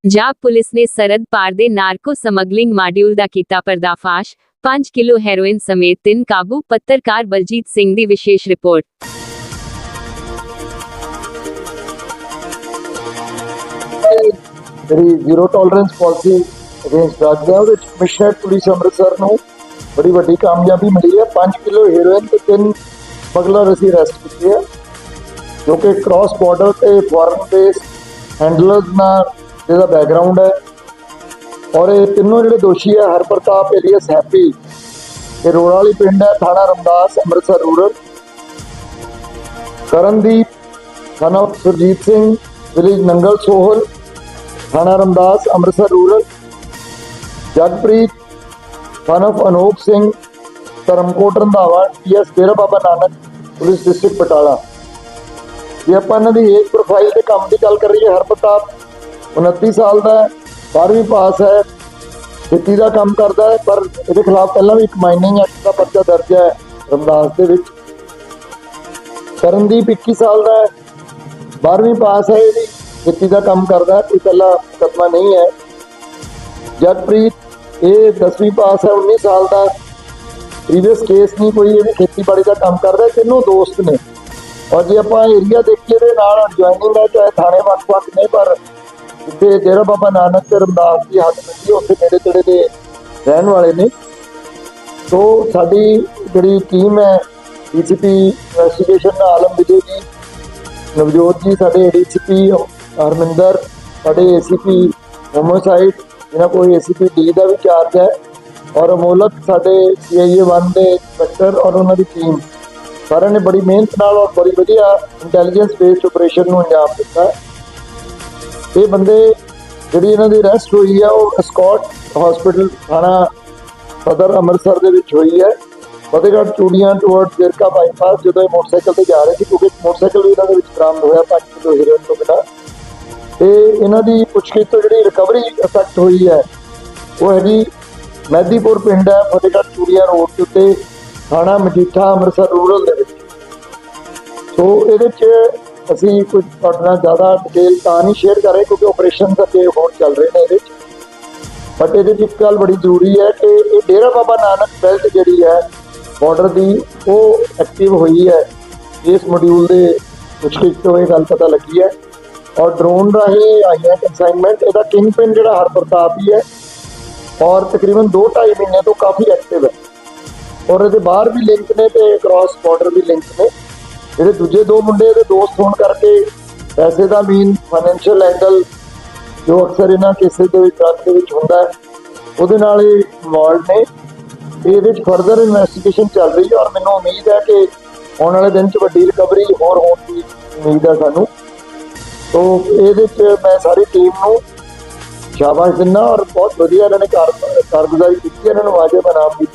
Punjab police ਨੇ ਸਰਹੱਦ ਪਾਰ ਦੇ ਨਾਰਕੋ ਸਮਗਲਿੰਗ ਮਾਡਿਊਲ ਦਾ ਕੀਤਾ ਪਰਦਾਫਾਸ਼। 5 ਕਿਲੋ ਹੈਰੋਇਨ ਸਮੇਤ ਤਿੰਨ ਕਾਬੂ ਪੱਤਰਕਾਰ ਬਲਜੀਤ ਸਿੰਘ ਦੀ ਵਿਸ਼ੇਸ਼ ਰਿਪੋਰਟ। ਜਿਹੜੀ zero tolerance policy against drugs ਹੈ ਉਹਦੇ ਵਿੱਚ ਕਮਿਸ਼ਨਰ ਪੁਲਿਸ ਅੰਮ੍ਰਿਤਸਰ ਨੂੰ ਬੜੀ ਵੱਡੀ ਕਾਮਯਾਬੀ ਮਿਲੀ ਹੈ। 5 ਕਿਲੋ ਹੀਰੋਇਨ ਤੇ ਤਿੰਨ ਸਮਗਲਰ ਅਸੀਂ ਅਰੈਸਟ ਕੀਤੇ ਆ, ਜੋ ਕਿ ਕ੍ਰਾਸ ਬਾਰਡਰ ਤੇ ਫੋਰਨ ਦੇ ਹੈਂਡਲਰਸ ਨਾਲ ਜਿਹਦਾ ਬੈਕਗ੍ਰਾਉਂਡ ਹੈ। ਔਰ ਇਹ ਤਿੰਨੋਂ ਜਿਹੜੇ ਦੋਸ਼ੀ ਹੈ ਹਰਪ੍ਰਤਾਪ ਏਲੀਅਸ ਹੈਪੀ, ਇਹ ਰੋੜਾ ਵਾਲੀ ਪਿੰਡ ਹੈ, ਥਾਣਾ ਰਮਦਾਸ, ਅੰਮ੍ਰਿਤਸਰ ਰੂਰਲ ਕਰਨਦੀਪ, ਥਾਣਾ ਸੁਰਜੀਤ ਸਿੰਘ ਵਿਲੇਜ ਨੰਗਲ ਸੋਹਲ, ਥਾਣਾ Ramdas, Amritsar rural Jagpreet son of Anoop Singh Dharamkot Randhawa PS Dera Baba Nanak police district Batala ਜੇ ਆਪਾਂ ਇਹਨਾਂ ਦੀ ਏਜ ਪ੍ਰੋਫਾਈਲ ਦੇ ਕੰਮ ਦੀ ਗੱਲ ਕਰੀਏ ਹਰਪ੍ਰਤਾਪ 29 ਸਾਲ ਦਾ ਹੈ 12ਵੀਂ ਪਾਸ ਹੈ, ਖੇਤੀ ਦਾ ਕੰਮ ਕਰਦਾ ਹੈ, ਪਰ ਇਹਦੇ ਖਿਲਾਫ ਪਹਿਲਾਂ ਵੀ ਇੱਕ ਮਾਈਨਿੰਗ ਐਕਟ ਦਾ ਪਰਚਾ ਦਰਜ ਹੈ ਰਮਦਾਸ ਦੇ ਵਿੱਚ। ਕਰਨਦੀਪ 21 ਸਾਲ ਦਾ ਹੈ 12ਵੀਂ ਪਾਸ ਹੈ, ਇਹਦੀ ਖੇਤੀ ਦਾ ਕੰਮ ਕਰਦਾ ਹੈ, ਕੋਈ ਪਹਿਲਾ ਮੁਕੱਦਮਾ ਨਹੀਂ ਹੈ। ਜਗਪ੍ਰੀਤ ਇਹ 10ਵੀਂ ਪਾਸ ਹੈ 19 ਸਾਲ ਦਾ। ਪ੍ਰੀਵੀਅਸ ਕੇਸ ਨਹੀਂ ਕੋਈ ਇਹਦੀ ਖੇਤੀਬਾੜੀ ਦਾ ਕੰਮ ਕਰਦਾ ਤਿੰਨੋਂ ਦੋਸਤ ਨੇ। ਔਰ ਜੇ ਆਪਾਂ ਏਰੀਆ ਦੇਖੀਏ ਦੇ ਨਾਲ ਜੁਆਇਨਿੰਗ ਹੈ, ਚਾਹੇ ਥਾਣੇ ਵੱਖ-ਵੱਖ ਨੇ, ਪਰ ਜਿੱਥੇ ਡੇਰਾ ਬਾਬਾ ਨਾਨਕ ਤੇ ਰਮਦਾਸ ਦੀ ਹੱਦ ਪੈਂਦੀ ਉੱਥੇ ਨੇੜੇ ਤੇੜੇ ਦੇ ਰਹਿਣ ਵਾਲੇ ਨੇ। ਸੋ ਸਾਡੀ ਜਿਹੜੀ ਟੀਮ ਹੈ ਡੀਸੀਪੀ ਇਨਵੈਸਟੀਗੇਸ਼ਨ ਆਲਮ ਵਿਜੇ ਜੀ। ਨਵਜੋਤ ਜੀ, ਸਾਡੇ ਏਡੀਸੀਪੀ ਹਰਮਿੰਦਰ ਸਾਡੇ ਏਸੀਪੀ ਹੋਮੋਸਾਈਡ ਇਹਨਾਂ ਕੋਲ ਏਸੀਪੀ ਡੀ ਦਾ ਵੀ ਚਾਰਜ ਹੈ ਔਰ ਅਮੋਲਕ ਸਾਡੇ ਸੀਆਈਏ 1 ਦੇ ਇੰਸਪੈਕਟਰ ਔਰ ਉਹਨਾਂ ਦੀ ਟੀਮ ਸਾਰਿਆਂ ਨੇ ਬੜੀ ਮਿਹਨਤ ਨਾਲ ਔਰ ਬੜੀ ਵਧੀਆ ਇੰਟੈਲੀਜੈਂਸ ਬੇਸਡ ਆਪਰੇਸ਼ਨ ਨੂੰ ਅੰਜਾਮ ਦਿੱਤਾ ਇਹ ਬੰਦੇ ਜਿਹੜੀ ਇਹਨਾਂ ਦੀ ਅਰੈਸਟ ਹੋਈ ਹੈ ਉਹ ਸਕਾਟ ਹਸਪੀਟਲ ਥਾਣਾ ਸਦਰ ਅੰਮ੍ਰਿਤਸਰ ਦੇ ਵਿੱਚ ਹੋਈ ਹੈ। ਫਤਿਹਗੜ੍ਹ ਚੂੜੀਆਂ ਟੁਵਰਡ ਜਿਰਕਾ ਬਾਈਪਾਸ ਜਦੋਂ ਇਹ ਮੋਟਰਸਾਈਕਲ ਤੇ ਜਾ ਰਹੇ ਸੀ, ਕਿਉਂਕਿ ਮੋਟਰਸਾਈਕਲ ਵੀ ਇਹਨਾਂ ਦੇ ਵਿੱਚ ਬਰਾਮਦ ਹੋਇਆ 5 ਕਿਲੋ ਹੀਰੋਇਨ ਤੋਂ ਬਿਨਾਂ। ਤੇ ਇਹਨਾਂ ਦੀ ਪੁੱਛਗਿੱਛ ਤੋਂ ਜਿਹੜੀ ਰਿਕਵਰੀ ਇਫੈਕਟ ਹੋਈ ਹੈ, ਉਹ ਹੈਗੀ ਮਹਿਦੀਪੁਰ ਪਿੰਡ ਹੈ, ਫਤਿਹਗੜ੍ਹ ਚੂੜੀਆਂ ਰੋਡ ਦੇ ਉੱਤੇ, ਥਾਣਾ ਮਜੀਠਾ, ਅੰਮ੍ਰਿਤਸਰ ਰੂਰਲ ਦੇ ਵਿੱਚ। ਸੋ ਇਹਦੇ 'ਚ ਅਸੀਂ ਕੁਝ ਤੁਹਾਡੇ ਨਾਲ ਜ਼ਿਆਦਾ ਡਿਟੇਲ ਤਾਂ ਨਹੀਂ ਸ਼ੇਅਰ ਕਰ ਰਹੇ, ਕਿਉਂਕਿ ਆਪਰੇਸ਼ਨ ਅੱਗੇ ਹੋਰ ਚੱਲ ਰਹੇ ਨੇ ਇਹਦੇ 'ਚ ਬਟ ਇਹਦੇ 'ਚ ਇੱਕ ਗੱਲ ਬੜੀ ਜ਼ਰੂਰੀ ਹੈ ਕਿ ਇਹ ਡੇਰਾ ਬਾਬਾ ਨਾਨਕ ਬੈਲਟ ਜਿਹੜੀ ਹੈ ਬਾਰਡਰ ਦੀ, ਉਹ ਐਕਟਿਵ ਹੋਈ ਹੈ। ਇਸ ਮੋਡਿਊਲ ਦੇ ਪੁੱਛਗਿੱਛ ਤੋਂ ਇਹ ਗੱਲ ਪਤਾ ਲੱਗੀ ਹੈ। ਔਰ ਡਰੋਨ ਰਾਹੀਂ ਆਈਆਂ ਕਨਸਾਈਨਮੈਂਟ ਇਹਦਾ ਕਿੰਗ ਪਿਨ ਜਿਹੜਾ ਹਰਪ੍ਰਤਾਪ ਹੀ ਹੈ ਔਰ ਤਕਰੀਬਨ 2.5 ਮਹੀਨੇ ਤੋਂ ਕਾਫੀ ਐਕਟਿਵ ਹੈ। ਔਰ ਇਹਦੇ ਬਾਹਰ ਵੀ ਲਿੰਕ ਨੇ ਤੇ ਕ੍ਰਾਸ ਬਾਰਡਰ ਵੀ ਲਿੰਕ ਨੇ। ਇਹਦੇ ਦੂਜੇ ਦੋ ਮੁੰਡੇ, ਇਹਦੇ ਦੋਸਤ ਹੋਣ ਕਰਕੇ ਪੈਸੇ ਦਾ ਮੀਨ ਫਾਈਨੈਂਸ਼ੀਅਲ ਐਂਗਲ ਜੋ ਅਕਸਰ ਇਹਨਾਂ ਕੇਸਿਸ ਦੇ ਵਿੱਚ, ਡਰੱਗ ਦੇ ਵਿੱਚ ਹੁੰਦਾ ਹੈ, ਉਹਦੇ ਨਾਲ ਇਹ ਇਨਵੋਲਡ ਨੇ। ਤੇ ਇਹਦੇ ਵਿੱਚ ਫਰਦਰ ਇਨਵੈਸਟੀਗੇਸ਼ਨ ਚੱਲ ਰਹੀ ਹੈ ਔਰ ਮੈਨੂੰ ਉਮੀਦ ਹੈ ਕਿ ਆਉਣ ਵਾਲੇ ਦਿਨ 'ਚ ਵੱਡੀ ਰਿਕਵਰੀ ਹੋਰ ਹੋਣ ਦੀ ਉਮੀਦ ਹੈ ਸਾਨੂੰ। ਤੋਂ ਇਹਦੇ 'ਚ ਮੈਂ ਸਾਰੀ ਟੀਮ ਨੂੰ ਸ਼ਾਬਾਸ਼ ਦਿੰਦਾ ਔਰ ਬਹੁਤ ਵਧੀਆ ਇਹਨਾਂ ਨੇ ਕਾਰ ਕਾਰਗੁਜ਼ਾਰੀ ਕੀਤੀ ਹੈ, ਇਹਨਾਂ ਨੂੰ ਵਾਜਬ ਇਨਾਮ ਵੀ